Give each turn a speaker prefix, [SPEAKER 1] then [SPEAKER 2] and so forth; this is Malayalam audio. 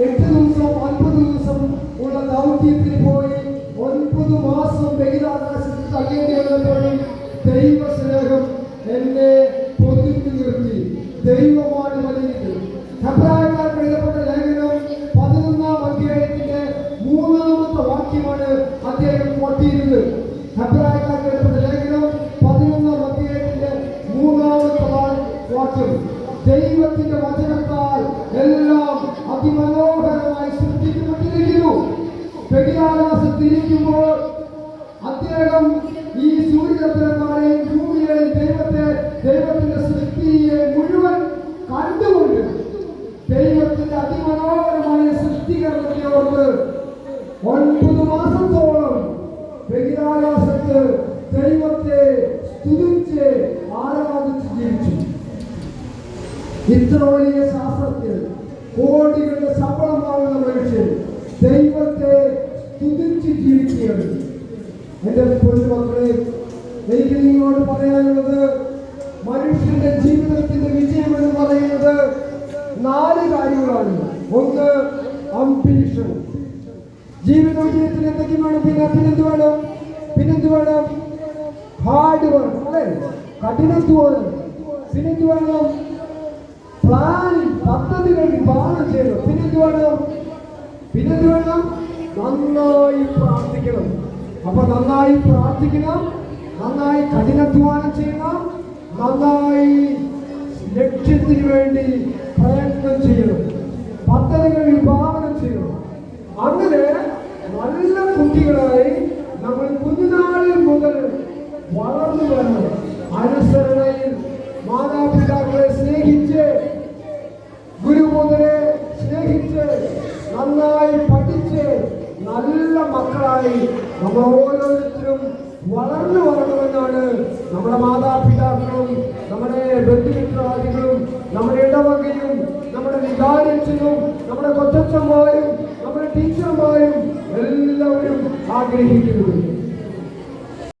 [SPEAKER 1] എട്ട് ദിവസം ഒൻപത് ദിവസം ഉള്ള ദൗത്യത്തിന് പോയി ബഹിരാകാശത്തിരിക്കുമ്പോൾ അദ്ദേഹം ഈ സൂര്യചന്ദ്രന്മാരെയും ഭൂമിയെയും ദൈവത്തെ ദൈവത്തിന്റെ സൃഷ്ടിയെ മുഴുവൻ കണ്ടുകൊണ്ട് ദൈവത്തിന്റെ അതിമനോഹരമായ സൃഷ്ടികരണത്തെ ഓർത്ത് ഒൻപത് മാസത്തോളം ബഹിരാകാശത്ത് ദൈവത്തെ സ്തുതിച്ച് ആരാധിച്ച് ജീവിച്ചു. ഇത്ര വലിയ ശാസ്ത്രത്തിൽ കോടികളുടെ ശമ്പളം വാങ്ങുന്ന മനുഷ്യൻ എന്റെ പൊന്നുമക്കളെ എനിക്ക് നിങ്ങളോട് പറയാനുള്ളത് മനുഷ്യന്റെ ജീവിതത്തിന്റെ വിജയം എന്ന് പറയുന്നത് നാല് കാര്യങ്ങളാണ്. ഒന്ന് അംബീഷൻ ജീവിത വിജയത്തിൽ എന്തൊക്കെ വേണം? പിന്നെ പിന്നെന്ത് വേണം? പിന്നെന്ത് വേണം? ഹാർഡ് വർക്ക് അല്ലെ? കഠിനത്വം. പിന്നെന്ത് വേണം? പ്ലാനിങ് പദ്ധതികൾ വിഭാവനം ചെയ്യണം. പിന്നെന്ത് വേണം? പിന്നെന്ത് വേണം? നന്നായി പ്രാർത്ഥിക്കണം. അപ്പൊ നന്നായി പ്രാർത്ഥിക്കണം നന്നായി കഠിനാധ്വാനം ചെയ്യണം നന്നായി ലക്ഷ്യത്തിന് വേണ്ടി പ്രയത്നം ചെയ്യണം. പദ്ധതികൾ വിഭാവനം ചെയ്യണം. അങ്ങനെ നല്ല കുട്ടികളായി നമ്മൾ കുഞ്ഞുനാളിൽ മുതൽ വളർന്നു വരണം അനുസരണയിൽ മാതാപിതാക്കളെ സ്നേഹിച്ച് ഗുരുമുതലെ സ്നേഹിച്ച് നന്നായി പഠിച്ച് നല്ല മക്കളായി നമ്മൾ ഓരോരുത്തരും വളർന്നു വരണമെന്നാണ് നമ്മുടെ മാതാപിതാക്കളും നമ്മുടെ ബന്ധുമിത്രാദികളും നമ്മുടെ ഇടവകയും നമ്മുടെ വികാരച്ചനും നമ്മുടെ കൊച്ചന്മാരും നമ്മുടെ ടീച്ചർമാരും എല്ലാവരും ആഗ്രഹിക്കുന്നത്